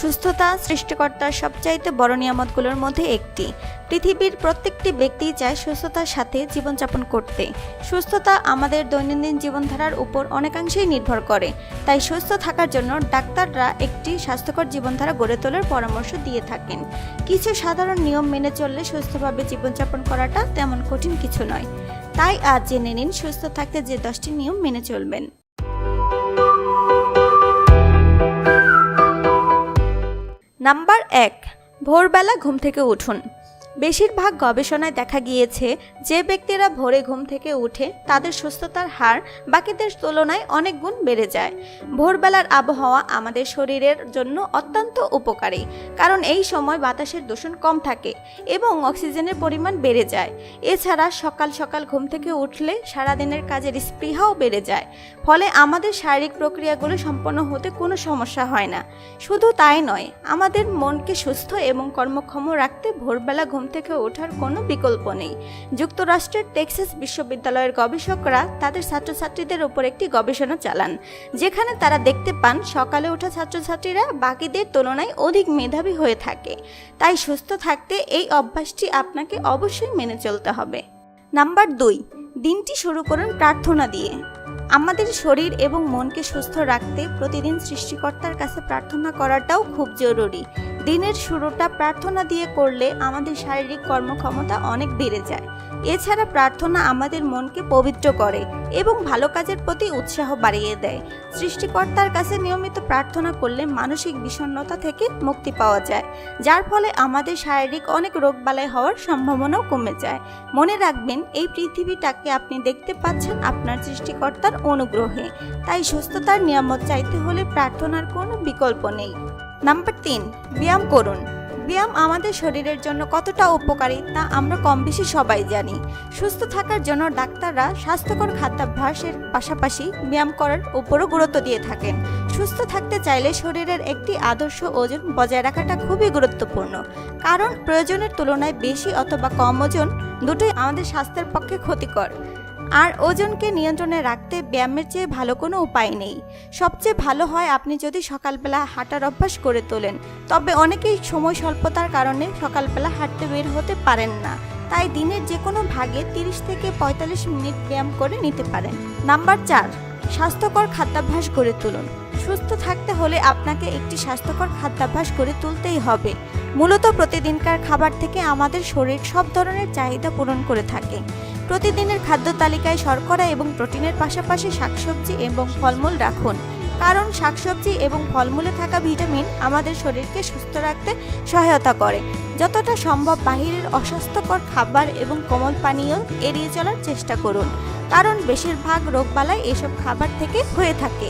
সুস্থতা সৃষ্টিকর্তার সবচাইতে বড় নিয়ামতগুলোর মধ্যে একটি। পৃথিবীর প্রত্যেকটি ব্যক্তিই চায় সুস্থতার সাথে জীবনযাপন করতে। সুস্থতা আমাদের দৈনন্দিন জীবনধারার উপর অনেকাংশেই নির্ভর করে। তাই সুস্থ থাকার জন্য ডাক্তাররা একটি স্বাস্থ্যকর জীবনধারা গড়ে তোলার পরামর্শ দিয়ে থাকেন। কিছু সাধারণ নিয়ম মেনে চললে সুস্থভাবে জীবনযাপন করাটা তেমন কঠিন কিছু নয়। তাই আজ জেনে নিন সুস্থ থাকতে যে দশটি নিয়ম মেনে চলবেন। নাম্বার এক ভোরবেলা ঘুম থেকে উঠুন। বেশিরভাগ গবেষণায় দেখা গিয়েছে যে ব্যক্তিরা ভোরে ঘুম থেকে উঠে তাদের সুস্থতার হার বাকিদের তুলনায় অনেক গুণ বেড়ে যায়। ভোরবেলার আবহাওয়া আমাদের শরীরের জন্য অত্যন্ত উপকারী, কারণ এই সময় বাতাসের দূষণ কম থাকে এবং অক্সিজেনের পরিমাণ বেড়ে যায়। এছাড়া সকাল সকাল ঘুম থেকে উঠলে সারাদিনের কাজের স্পৃহাও বেড়ে যায়, ফলে আমাদের শারীরিক প্রক্রিয়াগুলো সম্পন্ন হতে কোনো সমস্যা হয় না। শুধু তাই নয়, আমাদের মনকে সুস্থ এবং কর্মক্ষম রাখতে ভোরবেলা ঘুম থেকে ওঠার কোনো বিকল্প নেই। যুক্তরাষ্ট্রের টেক্সাস বিশ্ববিদ্যালয়ের গবেষকরা তাদের ছাত্রছাত্রীদের উপর একটি গবেষণা চালান, যেখানে তারা দেখতে পান সকালে ওঠা ছাত্রছাত্রীরা বাকিদের তুলনায় অধিক মেধাবী হয়ে থাকে। তাই সুস্থ থাকতে এই অভ্যাসটি আপনাকে অবশ্যই মেনে চলতে হবে। নাম্বার দুই, দিনটি শুরু করুন প্রার্থনা দিয়ে। আমাদের শরীর এবং মনকে সুস্থ রাখতে প্রতিদিন সৃষ্টিকর্তার কাছে প্রার্থনা করাটাও খুব জরুরি। দিনের শুরুটা প্রার্থনা দিয়ে করলে আমাদের শারীরিক কর্মক্ষমতা অনেক বেড়ে যায়। এছাড়া প্রার্থনা আমাদের মনকে পবিত্র করে এবং ভালো কাজের প্রতি উৎসাহ বাড়িয়ে দেয়। সৃষ্টিকর্তার কাছে নিয়মিত প্রার্থনা করলে মানসিক বিষণ্ণতা থেকে মুক্তি পাওয়া যায়, যার ফলে আমাদের শারীরিক অনেক রোগবালাই হওয়ার সম্ভাবনাও কমে যায়। মনে রাখবেন, এই পৃথিবীটাকে আপনি দেখতে পাচ্ছেন আপনার সৃষ্টিকর্তার অনুগ্রহে। তাই সুস্থতার নিয়ামত চাইতে হলে প্রার্থনার কোনো বিকল্প নেই। নাম্বার তিন, ব্যায়াম করুন। ব্যায়াম আমাদের শরীরের জন্য কতটা উপকারী তা আমরা কম বেশি সবাই জানি। সুস্থ থাকার জন্য ডাক্তাররা স্বাস্থ্যকর খাদ্যাভ্যাসের পাশাপাশি ব্যায়াম করার উপরও গুরুত্ব দিয়ে থাকেন। সুস্থ থাকতে চাইলে শরীরের একটি আদর্শ ওজন বজায় রাখাটা খুবই গুরুত্বপূর্ণ। কারণ প্রয়োজনের তুলনায় বেশি অথবা কম ওজন দুটোই আমাদের স্বাস্থ্যের পক্ষে ক্ষতিকর। আর ওজনকে নিয়ন্ত্রণে রাখতে ব্যায়ামের চেয়ে ভালো কোনো উপায় নেই। সবচেয়ে ভালো হয় আপনি যদি সকালবেলা হাঁটার অভ্যাস করে তোলেন, তবে অনেকেই সময় স্বল্পতার কারণে সকালবেলা হাঁটতে বের হতে পারেন না। তাই দিনের যে কোনো ভাগে তিরিশ থেকে পঁয়তাল্লিশ মিনিট ব্যায়াম করে নিতে পারেন। নাম্বার চার, স্বাস্থ্যকর খাদ্যাভ্যাস গড়ে তুলুন। সুস্থ থাকতে হলে আপনাকে একটি স্বাস্থ্যকর খাদ্যাভ্যাস গড়ে তুলতেই হবে। মূলত প্রতিদিনকার খাবার থেকে আমাদের শরীর সব ধরনের চাহিদা পূরণ করে থাকে। প্রতিদিনের খাদ্য তালিকায় শর্করা এবং প্রোটিনের পাশাপাশি শাকসবজি এবং ফলমূল রাখুন। কারণ শাকসবজি এবং ফলমূলে থাকা ভিটামিন আমাদের শরীরকে সুস্থ রাখতে সহায়তা করে। যতটা সম্ভব বাহিরের অস্বাস্থ্যকর খাবার এবং কোমল পানীয় এড়িয়ে চলার চেষ্টা করুন। কারণ বেশিরভাগ রোগবালাই এসব খাবার থেকে হয়ে থাকে।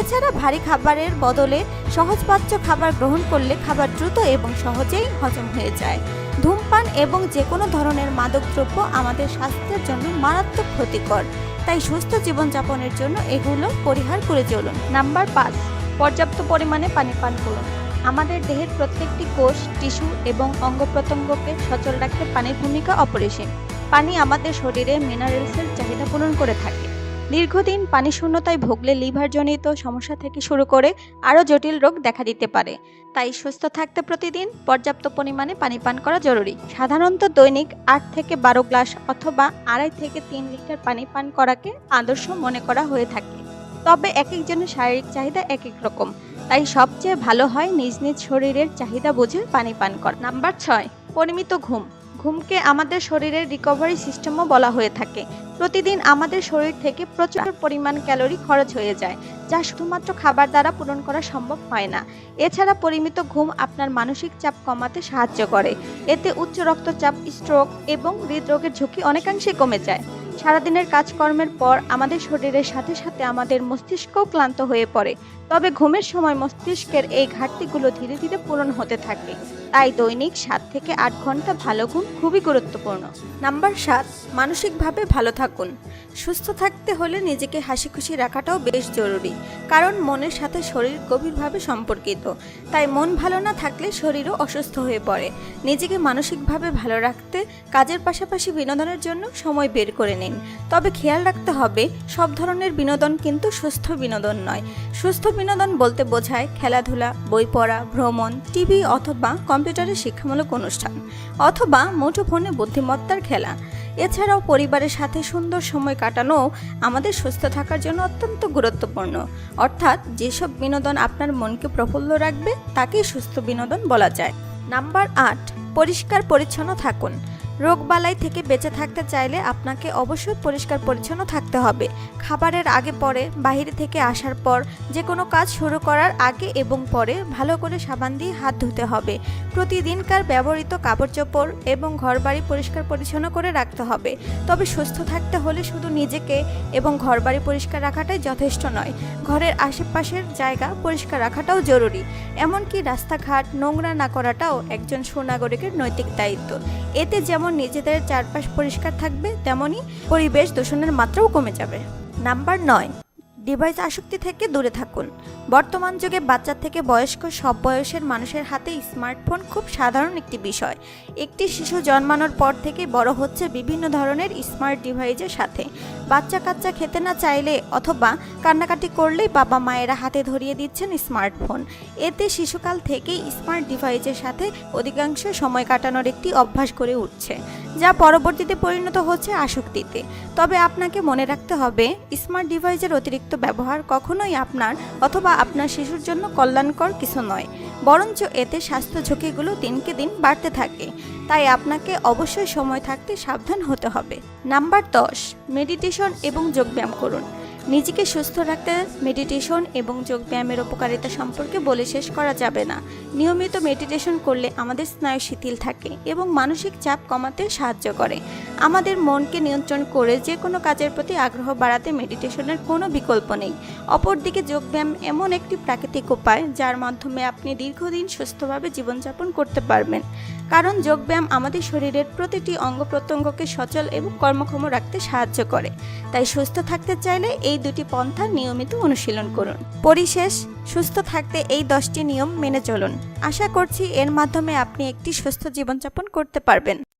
এছাড়া ভারী খাবারের বদলে সহজপাচ্য খাবার গ্রহণ করলে খাবার দ্রুত এবং সহজেই হজম হয়ে যায়। ধূমপান এবং যে কোনো ধরনের মাদকদ্রব্য আমাদের স্বাস্থ্যের জন্য মারাত্মক ক্ষতিকর। তাই সুস্থ জীবনযাপনের জন্য এগুলো পরিহার করে চলুন। নাম্বার পাঁচ, পর্যাপ্ত পরিমাণে পানি পান করুন। আমাদের দেহের প্রত্যেকটি কোষ, টিস্যু এবং অঙ্গ প্রত্যঙ্গকে সচল রাখতে পানির ভূমিকা অপরিসীম। পানি আমাদের শরীরে মিনারেলসের চাহিদা পূরণ করে থাকে। দীর্ঘদিন পানি শূন্যতায় ভুগলে লিভারজনিত সমস্যা থেকে শুরু করে আরও জটিল রোগ দেখা দিতে পারে। তাই সুস্থ থাকতে প্রতিদিন পর্যাপ্ত পরিমাণে পানি পান করা জরুরি। সাধারণত দৈনিক আট থেকে বারো গ্লাস অথবা আড়াই থেকে তিন লিটার পানি পান করাকে আদর্শ মনে করা হয়ে থাকে। তবে এক একজনের শারীরিক চাহিদা এক এক রকম। তাই সবচেয়ে ভালো হয় নিজ নিজ শরীরের চাহিদা বুঝে পানি পান করা। নাম্বার ছয়, পরিমিত ঘুম। ঘুমকে আমাদের শরীরের রিকভারি সিস্টেমও বলা হয়ে থাকে। প্রতিদিন আমাদের শরীর থেকে প্রচুর পরিমাণ ক্যালোরি খরচ হয়ে যায়, যা শুধুমাত্র খাবার দ্বারা পূরণ করা সম্ভব হয় না। এছাড়া পরিমিত ঘুম আপনার মানসিক চাপ কমাতে সাহায্য করে। এতে উচ্চ রক্তচাপ স্ট্রোক এবং হৃদরোগের ঝুঁকি অনেকাংশে কমে যায়। সারাদিনের কাজকর্মের পর আমাদের শরীরের সাথে সাথে আমাদের মস্তিষ্কও ক্লান্ত হয়ে পড়ে। তবে ঘুমের সময় মস্তিষ্কের এই ঘাটতিগুলো ধীরে ধীরে পূরণ হতে থাকে। তাই দৈনিক সাত থেকে আট ঘণ্টা ভালো ঘুম খুবই গুরুত্বপূর্ণ। নাম্বার সাত, মানসিকভাবে ভালো থাকুন। সুস্থ থাকতে হলে নিজেকে হাসি খুশি রাখাটাও বেশ জরুরি, কারণ মনের সাথে শরীর গভীরভাবে সম্পর্কিত। তাই মন ভালো না থাকলে শরীরও অসুস্থ হয়ে পড়ে। নিজেকে মানসিকভাবে ভালো রাখতে কাজের পাশাপাশি বিনোদনের জন্য সময় বের করে নিন। তবে খেয়াল রাখতে হবে, সব ধরনের বিনোদন কিন্তু সুস্থ বিনোদন নয়। সুস্থ বিনোদন বলতে বোঝায় খেলাধুলা, বই পড়া, ভ্রমণ, টিভি অথবা কম্পিউটারের শিক্ষামূলক অনুষ্ঠান অথবা মুঠোফোনে বুদ্ধিমত্তার খেলা। এছাড়াও পরিবারের সাথে সুন্দর সময় কাটানো আমাদের সুস্থ থাকার জন্য অত্যন্ত গুরুত্বপূর্ণ। অর্থাৎ যেসব বিনোদন আপনার মনকে প্রফুল্ল রাখবে, তাকেই সুস্থ বিনোদন বলা যায়। নাম্বার আট পরিষ্কার পরিচ্ছন্ন থাকুন। রোগবালাই থেকে বেঁচে থাকতে চাইলে আপনাকে অবশ্যই পরিষ্কার পরিচ্ছন্ন থাকতে হবে। খাবারের আগে পরে বাইরে থেকে আসার পর যে কোনো কাজ শুরু করার আগে এবং পরে ভালো করে সাবান দিয়ে হাত ধুতে হবে। প্রতিদিনকার ব্যবহৃত কাপড় চোপড় এবং ঘরবাড়ি পরিষ্কার পরিচ্ছন্ন করে রাখতে হবে। তবে সুস্থ থাকতে হলে শুধু নিজেকে এবং ঘরবাড়ি পরিষ্কার রাখাটাই যথেষ্ট নয়। ঘরের আশেপাশের জায়গা পরিষ্কার রাখাটাও জরুরি। এমনকি রাস্তাঘাট নোংরা না করাটাও একজন সুনাগরিকের নৈতিক দায়িত্ব। এতে যেমন নিজেদের চারপাশ পরিষ্কার থাকবে তেমনই পরিবেশ দূষণের মাত্রাও কমে যাবে। নাম্বার নয়, ডিভাইস আসক্তি থেকে দূরে থাকুন। বর্তমান যুগে বাচ্চা থেকে বয়স্ক সব বয়সের মানুষের হাতে স্মার্টফোন খুব সাধারণ একটি বিষয়। একটি শিশু জন্মানোর পর থেকে বড় হচ্ছে বিভিন্ন ধরনের স্মার্ট ডিভাইসের সাথে। বাচ্চা কাচ্চা খেতে না চাইলে অথবা কান্নাকাটি করলেই বাবা মায়েরা হাতে ধরিয়ে দিচ্ছেন স্মার্টফোন। এতে শিশুকাল থেকেই স্মার্ট ডিভাইসের সাথে অধিকাংশ সময় কাটানোর একটি অভ্যাস করে উঠছে, যা পরবর্তীতে পরিণত হচ্ছে আসক্তিতে। তবে আপনাকে মনে রাখতে হবে, স্মার্ট ডিভাইসের অতিরিক্ত ব্যবহার কখনোই আপনার অথবা আপনার শিশুর জন্য কল্যাণকর কিছু নয়। বরঞ্চ এতে স্বাস্থ্য ঝুঁকিগুলো দিনকে দিন বাড়তে থাকে। তাই আপনাকে অবশ্যই সময় থাকতে সাবধান হতে হবে। নাম্বার দশ, মেডিটেশন এবং যোগব্যায়াম করুন। নিজেকে সুস্থ রাখতে মেডিটেশন এবং যোগব্যায়ামের উপকারিতা সম্পর্কে বলে শেষ করা যাবে না। নিয়মিত মেডিটেশন করলে আমাদের স্নায়ু শিথিল থাকে এবং মানসিক চাপ কমাতে সাহায্য করে। আমাদের মনকে নিয়ন্ত্রণ করে যে কোনো কাজের প্রতি আগ্রহ বাড়াতে মেডিটেশনের কোনো বিকল্প নেই। অপরদিকে যোগব্যায়াম এমন একটি প্রাকৃতিক উপায় যার মাধ্যমে আপনি দীর্ঘদিন সুস্থভাবে জীবনযাপন করতে পারবেন। কারণ যোগব্যায়াম আমাদের শরীরের প্রতিটি অঙ্গ প্রত্যঙ্গকে সচল এবং কর্মক্ষম রাখতে সাহায্য করে। তাই সুস্থ থাকতে চাইলে এই দুটি পন্থা নিয়মিত অনুশীলন করুন। পরিশেষ, সুস্থ থাকতে এই দশটি নিয়ম মেনে চলুন। আশা করছি এর মাধ্যমে আপনি একটি সুস্থ জীবনযাপন করতে পারবেন।